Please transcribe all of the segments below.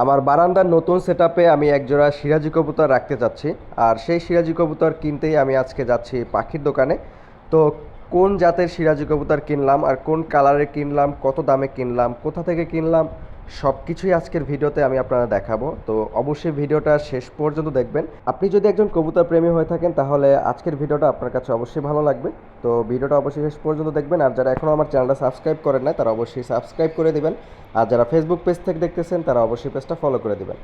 আমার বারান্দার নতুন সেট আমি একজোড়া সিরাজি কবুতর রাখতে চাচ্ছি আর সেই সিরাজি কবুতর কিনতেই আমি আজকে যাচ্ছি পাখির দোকানে। তো কোন জাতের সিরাজি কবুতর কিনলাম আর কোন কালারে কিনলাম, কত দামে কিনলাম, কোথা থেকে কিনলাম সব কিছুই আজকের ভিডিওতে আমি আপনারা দেখাবো। তো অবশ্যই ভিডিওটা শেষ পর্যন্ত দেখবেন। আপনি যদি একজন কবুতর প্রেমী হয়ে থাকেন, তাহলে আজকের ভিডিওটা আপনার কাছে অবশ্যই ভালো লাগবে। তো ভিডিওটা অবশ্যই শেষ পর্যন্ত দেখবেন। আর যারা এখনও আমার চ্যানেলটা সাবস্ক্রাইব করেন না তারা অবশ্যই সাবস্ক্রাইব করে দেবেন। আর যারা ফেসবুক পেজ থেকে দেখতেছেন, তারা অবশ্যই পেজটা ফলো করে দেবেন।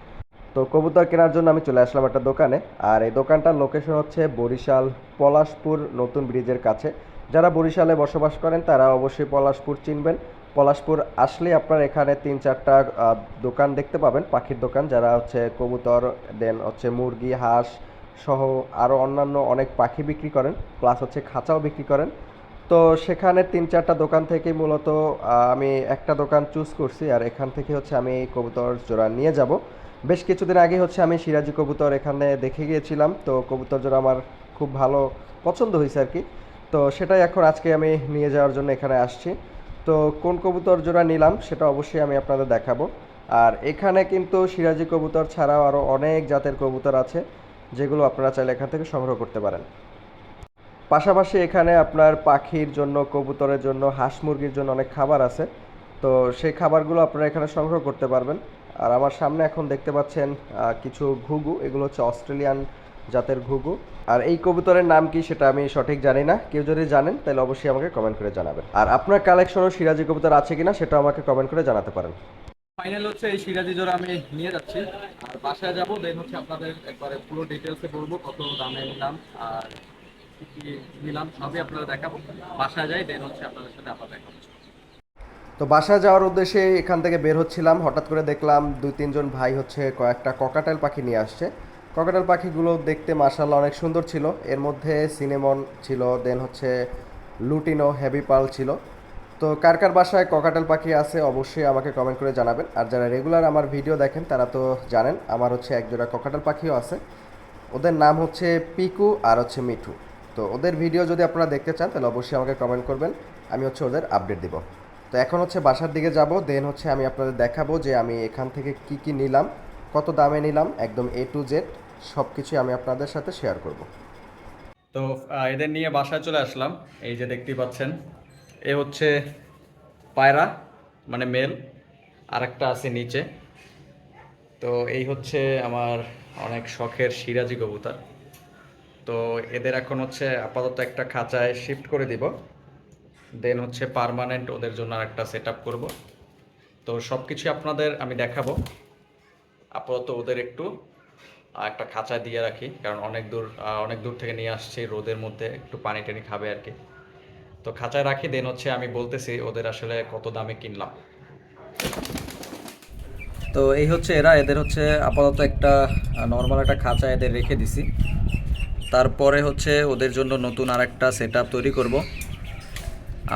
তো কবুতর কেনার জন্য আমি চলে আসলাম একটা দোকানে। আর এই দোকানটার লোকেশন হচ্ছে বরিশাল পলাশপুর নতুন ব্রিজের কাছে। যারা বরিশালে বসবাস করেন, তারা অবশ্যই পলাশপুর চিনবেন। পলাশপুর আসলে আপনার এখানে তিন, চারটা দোকান দেখতে পাবেন, পাখির দোকান, যারা হচ্ছে কবুতর, দেন হচ্ছে মুরগি, হাঁস সহ আরও অন্যান্য অনেক পাখি বিক্রি করেন প্লাস হচ্ছে খাঁচাও বিক্রি করেন। তো সেখানে তিন, চারটা দোকান থেকে মূলত আমি একটা দোকান চুজ করছি, আর এখান থেকে হচ্ছে আমি কবুতর জোড়া নিয়ে যাব। বেশ কিছুদিন আগে হচ্ছে আমি সিরাজি কবুতর এখানে দেখে গিয়েছিলাম, তো কবুতর জোড়া আমার খুব ভালো পছন্দ হয়েছে আর কি। তো সেটাই এখন আজকে আমি নিয়ে যাওয়ার জন্য এখানে আসছি। তো কোন কবুতর জোড়া নিলাম সেটা অবশ্যই আমি আপনাদের দেখাবো। আর এখানে কিন্তু সিরাজি কবুতর ছাড়াও আরও অনেক জাতের কবুতর আছে, যেগুলো আপনারা চাইলে এখান থেকে সংগ্রহ করতে পারেন। পাশাপাশি এখানে আপনার পাখির জন্য, কবুতরের জন্য, হাঁস মুরগির জন্য অনেক খাবার আছে। তো সেই খাবারগুলো আপনারা এখানে সংগ্রহ করতে পারবেন। আর আমার সামনে এখন দেখতে পাচ্ছেন কিছু ঘুঘু, এগুলো হচ্ছে অস্ট্রেলিয়ান জাতের ঘুঘু। আর এই কবুতরের নাম কি সেটা আমি সঠিক জানি না। কেউ যদি জানেন তাহলে অবশ্যই আমাকে কমেন্ট করে জানাবেন। আর আপনার কালেকশনও সিরাজি কবুতর আছে কিনা সেটা আমাকে কমেন্ট করে জানাতে পারেন। ফাইনাল হচ্ছে এই সিরাজি জোড়া আমি নিয়ে যাচ্ছি। আর বাসায় যাব দেন হচ্ছে আপনাদের একবারে পুরো ডিটেলসে বলব কত দামে নিলাম আর নিলাম সবই আপনারা দেখাবো। বাসায় যাই দেন হচ্ছে আপনাদের সাথে আবার দেখা হচ্ছে তো বাসায় যাওয়ার উদ্দেশ্যে এখান থেকে বের হচ্ছিলাম। হঠাৎ করে দেখলাম দুই তিনজন ভাই হচ্ছে কয়েকটা ককাটেল পাখি নিয়ে আসছে। ককাটেল পাখিগুলো দেখতে মার্শাল্লাহ অনেক সুন্দর ছিল। এর মধ্যে সিনেমন ছিল দেন হচ্ছে লুটিনো, হেভি পাল ছিল। তো কার কার বাসায় ককাটাল পাখি আছে অবশ্যই আমাকে কমেন্ট করে জানাবেন। আর যারা রেগুলার আমার ভিডিও দেখেন, তারা তো জানেন আমার হচ্ছে একজোড়া ককাটাল পাখিও আছে। ওদের নাম হচ্ছে পিকু আর হচ্ছে মিঠু। তো ওদের ভিডিও যদি আপনারা দেখতে চান, তাহলে অবশ্যই আমাকে কমেন্ট করবেন। আমি হচ্ছে ওদের আপডেট দিব। তো এখন হচ্ছে বাসার দিকে যাব দেন হচ্ছে আমি আপনাদের দেখাবো যে আমি এখান থেকে কি কি নিলাম। কত দামে নিলাম, একদম এ টু জেড সব কিছুই আমি আপনাদের সাথে শেয়ার করব। তো এদের নিয়ে বাসায় চলে আসলাম। এই যে দেখতেই পাচ্ছেন, এ হচ্ছে পায়রা মানে মেল আর একটা আছে নিচে। তো, এই হচ্ছে আমার অনেক শখের সিরাজি কবুতর। তো, এদের এখন হচ্ছে আপাতত একটা খাঁচায় শিফট করে দিব। দেন হচ্ছে পার্মানেন্ট ওদের জন্য আর একটা সেট আপ করব। তো সব কিছু আপনাদের আমি দেখাবো। আপাতত ওদের একটু একটা খাঁচায় দিয়ে রাখি, কারণ অনেক দূর অনেক দূর থেকে নিয়ে আসছি, রোদের মধ্যে একটু পানি টানি খাবে আর কি। তো খাঁচায় রাখি, দেন হচ্ছে আমি বলতেছি ওদের আসলে কত দামে কিনলাম। তো এই হচ্ছে এরা, এদের হচ্ছে আপাতত একটা নর্মাল একটা খাঁচা এদের রেখে দিছি। তারপরে হচ্ছে ওদের জন্য নতুন আর একটা সেট তৈরি করব।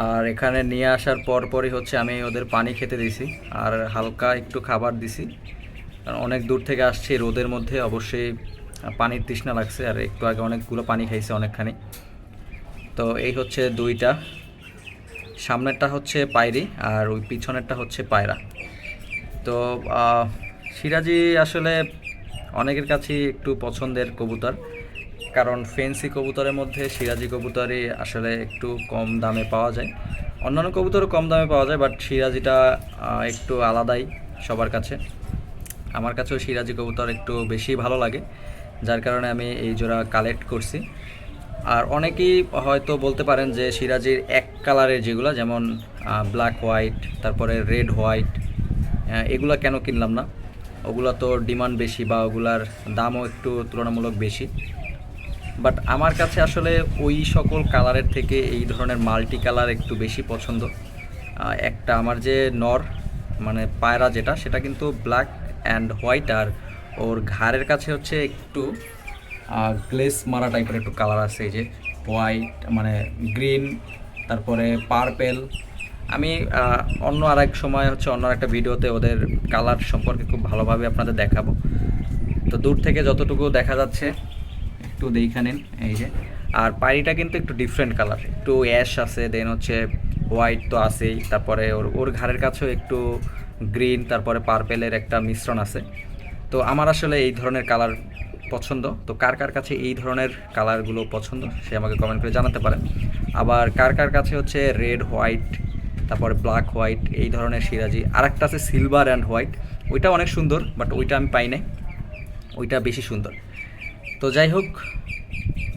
আর এখানে নিয়ে আসার পর পরই হচ্ছে আমি ওদের পানি খেতে দিছি, আর হালকা একটু খাবার দিছি। অনেক দূর থেকে আসছি রোদের মধ্যে, অবশ্যই পানির তৃষ্ণা লাগছে আর একটু আগে অনেকগুলো পানি খাইছে অনেকখানি। তো এই হচ্ছে দুইটা। সামনেরটা হচ্ছে পায়রি আর ওই পিছনেরটা হচ্ছে পায়রা। তো সিরাজি আসলে অনেকের কাছেই একটু পছন্দের কবুতর, কারণ ফেন্সি কবুতরের মধ্যে সিরাজি কবুতরই আসলে একটু কম দামে পাওয়া যায়। অন্যান্য কবুতরও কম দামে পাওয়া যায়, বাট সিরাজিটা একটু আলাদাই সবার কাছে। আমার কাছেও সিরাজি কবুতর একটু বেশি ভালো লাগে, যার কারণে আমি এই জোড়া কালেক্ট করছি। আর অনেকেই হয়তো বলতে পারেন যে সিরাজির এক কালারের যেগুলো, যেমন ব্ল্যাক হোয়াইট তারপরে রেড হোয়াইট এগুলা কেন কিনলাম না? ওগুলো তো ডিমান্ড বেশি বা ওগুলার দামও একটু তুলনামূলক বেশি। বাট আমার কাছে আসলে ওই সকল কালারের থেকে এই ধরনের মাল্টি কালার একটু বেশি পছন্দ। একটা আমার যে নর মানে পায়রা যেটা, সেটা কিন্তু ব্ল্যাক অ্যান্ড হোয়াইট আর ওর ঘাড়ের কাছে হচ্ছে একটু গ্লেস মারা টাইপের একটু কালার আছে, এই যে হোয়াইট মানে গ্রিন তারপরে পার্পেল আমি অন্য আর এক সময় হচ্ছে অন্য একটা ভিডিওতে ওদের কালার সম্পর্কে খুব ভালোভাবে আপনাদের দেখাবো। তো দূর থেকে যতটুকু দেখা যাচ্ছে, একটু দেখে নিন, এই যে। আর পায়রিটা কিন্তু একটু ডিফারেন্ট কালার একটু অ্যাশ আছে দেন হচ্ছে হোয়াইট তো আছেই, তারপরে ওর ওর ঘাড়ের কাছেও একটু গ্রিন, তারপরে পার্পেলের একটা মিশ্রণ আছে। তো আমার আসলে এই ধরনের কালার পছন্দ। তো কার কার কাছে এই ধরনের কালারগুলো পছন্দ সে আমাকে কমেন্ট করে জানাতে পারেন। আবার কার কার কাছে হচ্ছে রেড হোয়াইট তারপরে ব্ল্যাক হোয়াইট এই ধরনের সিরাজি। আর একটা আছে সিলভার অ্যান্ড হোয়াইট ওইটা অনেক সুন্দর বাট ওইটা আমি পাই নাই। ওইটা বেশি সুন্দর। তো যাই হোক,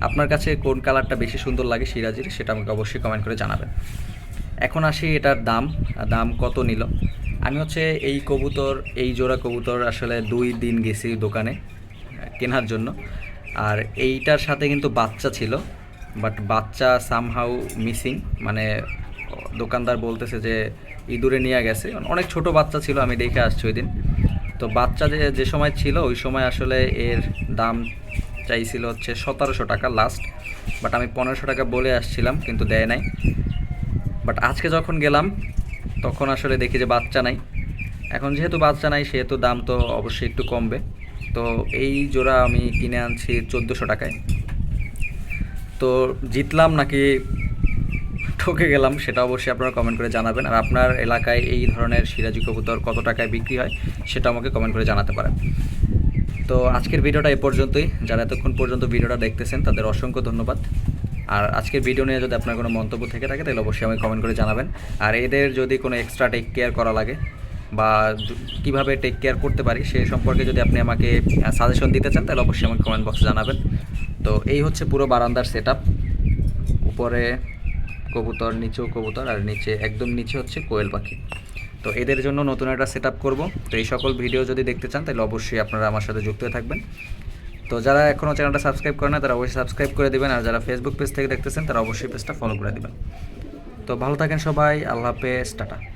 আপনার কাছে কোন কালারটা বেশি সুন্দর লাগে সিরাজির, সেটা আমাকে অবশ্যই কমেন্ট করে জানাবেন। এখন আসি এটার দাম। দাম কত নিল? আমি হচ্ছে এই কবুতর, এই জোড়া কবুতর আসলে দুই দিন গেছি দোকানে কেনার জন্য। আর এইটার সাথে কিন্তু বাচ্চা ছিল বাট বাচ্চা সামহাউ মিসিং মানে দোকানদার বলতেছে যে ইঁদুরে নিয়ে গেছে। অনেক ছোট বাচ্চা ছিল, আমি দেখে আসছি ওই দিন। তো বাচ্চা যে যে সময় ছিল, ওই সময় আসলে এর দাম চাইছিল হচ্ছে সতেরোশো টাকা লাস্ট বাট আমি পনেরোশো টাকা বলে আসছিলাম, কিন্তু দেয় নাই। বাট আজকে যখন গেলাম তখন আসলে দেখি যে বাচ্চা নাই। এখন যেহেতু বাচ্চা নাই, সেহেতু দাম তো অবশ্যই একটু কমবে। তো এই জোড়া আমি কিনে আনছি চোদ্দোশো টাকায়। তো জিতলাম নাকি ঠকে গেলাম সেটা অবশ্যই আপনারা কমেন্ট করে জানাবেন। আর আপনার এলাকায় এই ধরনের সিরাজি কবুতর কত টাকায় বিক্রি হয় সেটা আমাকে কমেন্ট করে জানাতে পারেন। তো আজকের ভিডিওটা এ পর্যন্তই। যারা এতক্ষণ পর্যন্ত ভিডিওটা দেখতেছেন, তাদের অসংখ্য ধন্যবাদ। আর আজকের ভিডিও নিয়ে যদি আপনার কোনো মন্তব্য থেকে থাকে, তাহলে অবশ্যই আমাকে কমেন্ট করে জানাবেন। আর এদের যদি কোনো এক্সট্রা টেক কেয়ার করা লাগে বা কীভাবে টেক কেয়ার করতে পারি সে সম্পর্কে যদি আপনি আমাকে সাজেশন দিতে চান, তাহলে অবশ্যই আমাকে কমেন্ট বক্সে জানাবেন। তো এই হচ্ছে পুরো বারান্দার সেট উপরে কবুতর, নিচেও কবুতর, আর নিচে একদম নিচে হচ্ছে কোয়েল পাখি। তো এদের জন্য নতুন একটা সেট আপ করব। তো এই সকল ভিডিও যদি দেখতে চান, তাহলে অবশ্যই আপনারা আমার সাথে যুক্ত থাকবেন। তো যারা এখনও চ্যানেলটা সাবস্ক্রাইব করে না, তারা অবশ্যই সাবস্ক্রাইব করে দেবেন। আর যারা ফেসবুক পেজ থেকে দেখতেছেন, তারা অবশ্যই পেজটা ফলো করে দেবেন। তো ভালো থাকেন সবাই। আল্লাহ হাফেজ। টাটা।